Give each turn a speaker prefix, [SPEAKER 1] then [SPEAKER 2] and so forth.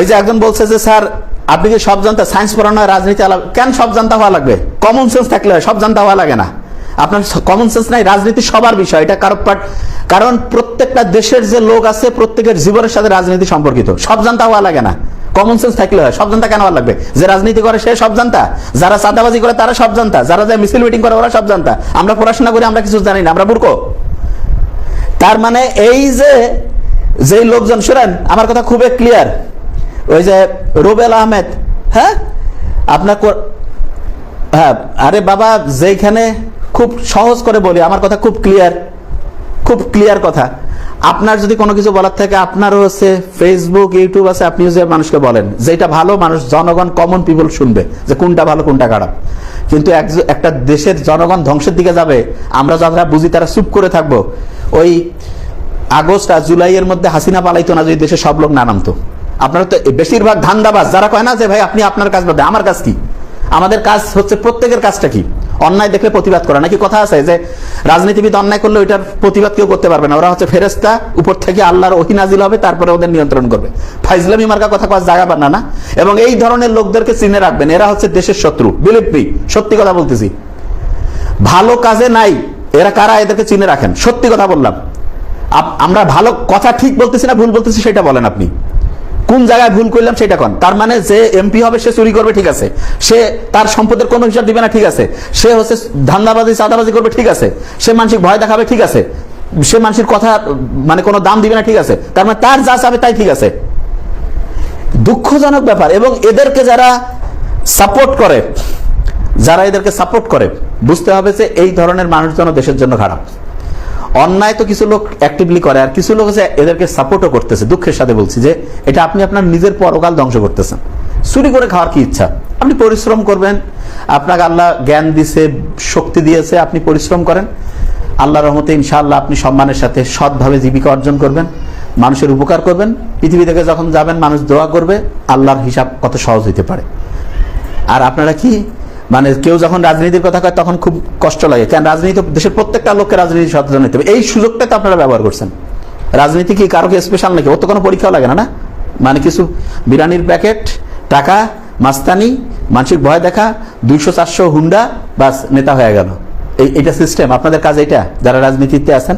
[SPEAKER 1] ওই যে একজন বলছে যে, স্যার, আপনি কি সব জানতে সায়েন্স পড়ানো রাজনীতি আলাদা কেন সব জানতে হওয়া লাগবে? কমন সেন্স থাকলে সব জানতে হওয়া লাগে না। আপনার কমন সেন্স নাই, রাজনীতি সবার বিষয়, এটা কারও পাট কারণ প্রত্যেকটা দেশের যে লোক আছে, প্রত্যেকের জীবনের সাথে রাজনীতি সম্পর্কিত, সব জানতে হওয়া লাগে না। কমন সেন্স থাকলে হয়, সব জানতা কেন হওয়া লাগবে? যে রাজনীতি করে, সে সব জানতা। যারা চাঁদাবাজি করে, তারা সব জানতা। যারা যায় মিছিল মিটিং করে, ওরা সব জানতা। আমরা পড়াশোনা করি, আমরা কিছু জানি না, আমরা মূর্খ। তার মানে এই যে, যেই লোকজন, শুনেন, আমার কথা খুবই ক্লিয়ার ওই যে রুবেল আহমেদ হ্যাঁ? আপনার হ্যাঁ আরে বাবা যেখানে খুব সহজ করে বলি, আমার কথা খুব ক্লিয়ার খুব ক্লিয়ার কথা। আপনার যদি কোনো কিছু বলার থাকে, আপনারও হচ্ছে ফেসবুক ইউটিউব আছে, আপনিও যে মানুষকে বলেন। যেটা ভালো, মানুষ, জনগণ কমন পিপল শুনবে যে কোনটা ভালো, কোনটা খারাপ। কিন্তু এক- একটা দেশের জনগণ ধ্বংসের দিকে যাবে, আমরা যারা বুঝি তারা চুপ করে থাকব। ওই আগস্ট আর জুলাইয়ের মধ্যে হাসিনা পালাইতো না, যদি দেশে সব লোক না নামতো। আপনারা তো বেশিরভাগ ধান্দাবাজ যারা কয় না যে, ভাই, আপনি আপনার কাজ বাদে আমার কাজ কি? আমাদের কাজ হচ্ছে প্রত্যেকের কাজটা কি? অন্যায় দেখলে প্রতিবাদ করা। নাকি কথা আছে যে, রাজনীতিবিদ অন্যায় করলে ওইটার প্রতিবাদ কেউ করতে পারবে না? ওরা হচ্ছে ফেরেস্তা উপর থেকে আল্লাহর ওহি নাজিল হবে, তারপরে ওদের নিয়ন্ত্রণ করবে। ফাইজলামি মার্কা কথা কওয়ার জায়গা পান না এবং এই ধরনের লোকদেরকে চিনে রাখবেন। এরা হচ্ছে দেশের শত্রু। বিলিভ মি সত্যি কথা বলতেছি। ভালো কাজে নাই, এরা কারা? এদেরকে চিনে রাখেন। সত্যি কথা বললাম। আমরা ভালো কথা ঠিক বলতেছি না, ভুল বলতেছি, সেটা বলেন আপনি। কোন জায়গায় ভুল করলাম সেটা কোন? তার মানে যে এমপি হবে, সে চুরি করবে, ঠিক আছে। সে তার সম্পদের কোনো হিসাব দিবে না, ঠিক আছে। সে হচ্ছে ধান্দাবাজি, চাঁদাবাজি করবে, ঠিক আছে। সে মানসিক ভয় দেখাবে, ঠিক আছে। সে মানুষের কথা মানে কোনো দাম দিবে না, ঠিক আছে। তার মানে তার যা চাবে তাই ঠিক আছে। দুঃখজনক ব্যাপার। এবং এদেরকে যারা সাপোর্ট করে, যারা এদেরকে সাপোর্ট করে, বুঝতে হবে যে এই ধরনের মানুষজন দেশের জন্য খারাপ। অন্যায় তো কিছু লোক অ্যাক্টিভলি করে, আর কিছু লোক আছে এদেরকে সাপোর্টও করতেছে। দুঃখের সাথে বলছি যে, এটা আপনি আপনার নিজের পরকাল ধ্বংস করতেছেন। চুরি করে খাওয়ার কি ইচ্ছা? আপনি পরিশ্রম করবেন। আপনাকে আল্লাহ জ্ঞান দিছে, শক্তি দিয়েছে, আপনি পরিশ্রম করেন। আল্লাহ রহমতে ইনশাআল্লাহ আপনি সম্মানের সাথে সৎভাবে জীবিকা অর্জন করবেন, মানুষের উপকার করবেন। পৃথিবী থেকে যখন যাবেন, মানুষ দোয়া করবে, আল্লাহর হিসাব কত সহজ হইতে পারে। আর আপনারা কি মানে কেউ যখন রাজনীতির কথা কয়, তখন খুব কষ্ট লাগে। কেন? রাজনীতি দেশের প্রত্যেকটা লোককে রাজনীতি সচেতন হতে হবে। এই সুযোগটা তো আপনারা ব্যবহার করছেন। রাজনীতি কি কারোকে স্পেশাল নাকি? ওর তো কোনো পরীক্ষাও লাগে না না? মানে কিছু বিরিয়ানির প্যাকেট, টাকা, মাস্তানি, মানসিক ভয় দেখা, দুইশো, চারশো হুন্ডা, বাস, নেতা হয়ে গেল। এই এটা সিস্টেম আপনাদের কাজ এটা যারা রাজনীতিতে আছেন?